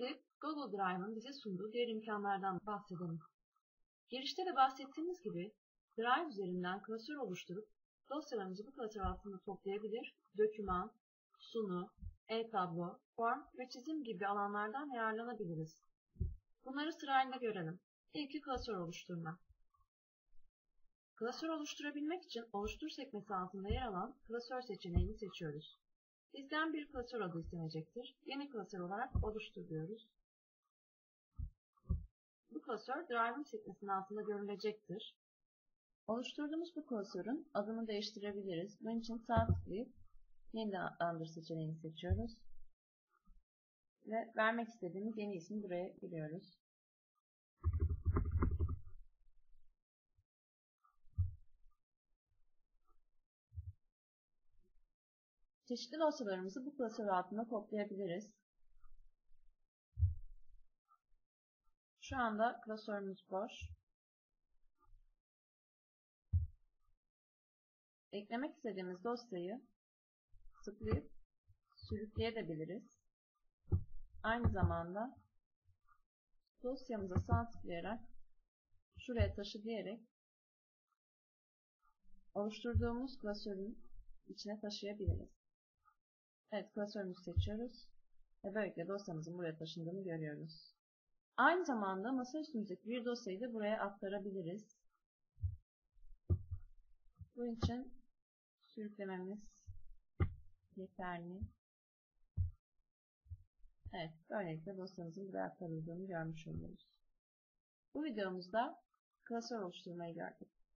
Şimdi Google Drive'ın bize sunduğu diğer imkanlardan bahsedelim. Girişte de bahsettiğimiz gibi Drive üzerinden klasör oluşturup dosyalarımızı bu klasör altında toplayabilir, doküman, sunu, e-tablo, form ve çizim gibi alanlardan yararlanabiliriz. Bunları sırayla görelim. İlki klasör oluşturma. Klasör oluşturabilmek için oluştur sekmesi altında yer alan klasör seçeneğini seçiyoruz. Bizden bir klasör adı istenecektir. Yeni klasör olarak oluştur diyoruz. Bu klasör Drive'ın sekmesinin altında görülecektir. Oluşturduğumuz bu klasörün adını değiştirebiliriz. Bunun için sağ tıklayıp yeniden adlandır seçeneğini seçiyoruz. Ve vermek istediğimiz yeni ismi buraya giriyoruz. Çeşitli dosyalarımızı bu klasör altında toplayabiliriz. Şu anda klasörümüz boş. Eklemek istediğimiz dosyayı tıklayıp sürükleyebiliriz. Aynı zamanda dosyamıza sağ tıklayarak şuraya taşı diyerek oluşturduğumuz klasörün içine taşıyabiliriz. Evet klasörümüzü seçiyoruz ve böylelikle dosyamızın buraya taşındığını görüyoruz. Aynı zamanda masa üstümüzdeki bir dosyayı da buraya aktarabiliriz. Bunun için sürüklememiz yeterli. Evet, böylelikle dosyamızın buraya aktarıldığını görmüş oluyoruz. Bu videomuzda klasör oluşturmayı gördük.